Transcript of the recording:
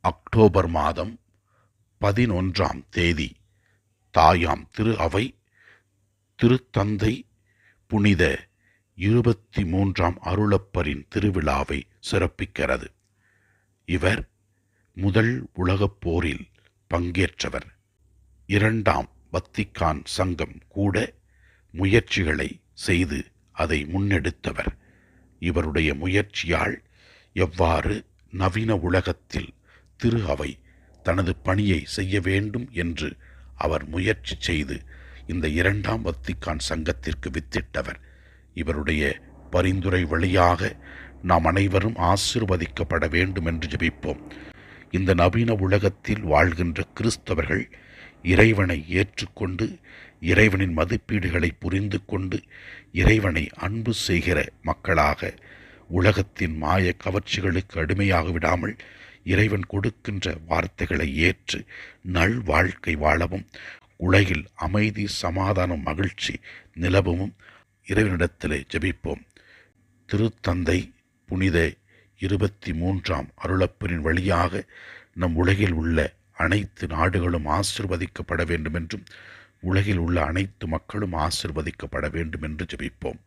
October மாதம் பதினொன்றாம் தேதி. தாயாம் திரு அவை திருத்தந்தை புனித இருபத்தி மூன்றாம் அருளப்பரின் திருவிழாவை சிறப்பிக்கிறது. இவர் முதல் உலகப் போரில் பங்கேற்றவர். இரண்டாம் வத்திக்கான் சங்கம் கூட முயற்சிகளை செய்து அதை முன்னெடுத்தவர். இவருடைய முயற்சியால் எவ்வாறு நவீன உலகத்தில் திரு அவை தனது பணியை செய்ய வேண்டும் என்று அவர் முயற்சி செய்து இந்த இரண்டாம் வத்திக்கான் சங்கத்திற்கு வித்திட்டவர். இவருடைய பரிந்துரை வழியாக நாம் அனைவரும் ஆசிர்வதிக்கப்பட வேண்டும் என்று ஜெபிப்போம். இந்த நவீன உலகத்தில் வாழ்கின்ற கிறிஸ்தவர்கள் இறைவனை ஏற்றுக்கொண்டு இறைவனின் மதிப்பீடுகளை புரிந்து கொண்டு இறைவனை அன்பு செய்கிற மக்களாக உலகத்தின் மாய கவர்ச்சிகளுக்கு அடிமையாக விடாமல் இறைவன் கொடுக்கின்ற வார்த்தைகளை ஏற்று நல் வாழ்க்கை வாழவும் உலகில் அமைதி சமாதானம் மகிழ்ச்சி நிலவும் இறைவனிடத்திலே ஜெபிப்போம். திருத்தந்தை புனித இருபத்தி மூன்றாம் அருளப்பரின் வழியாக நம் உலகில் உள்ள அனைத்து நாடுகளும் ஆசிர்வதிக்கப்பட வேண்டும் என்றும் உலகில் உள்ள அனைத்து மக்களும் ஆசிர்வதிக்கப்பட வேண்டும் என்று ஜெபிப்போம்.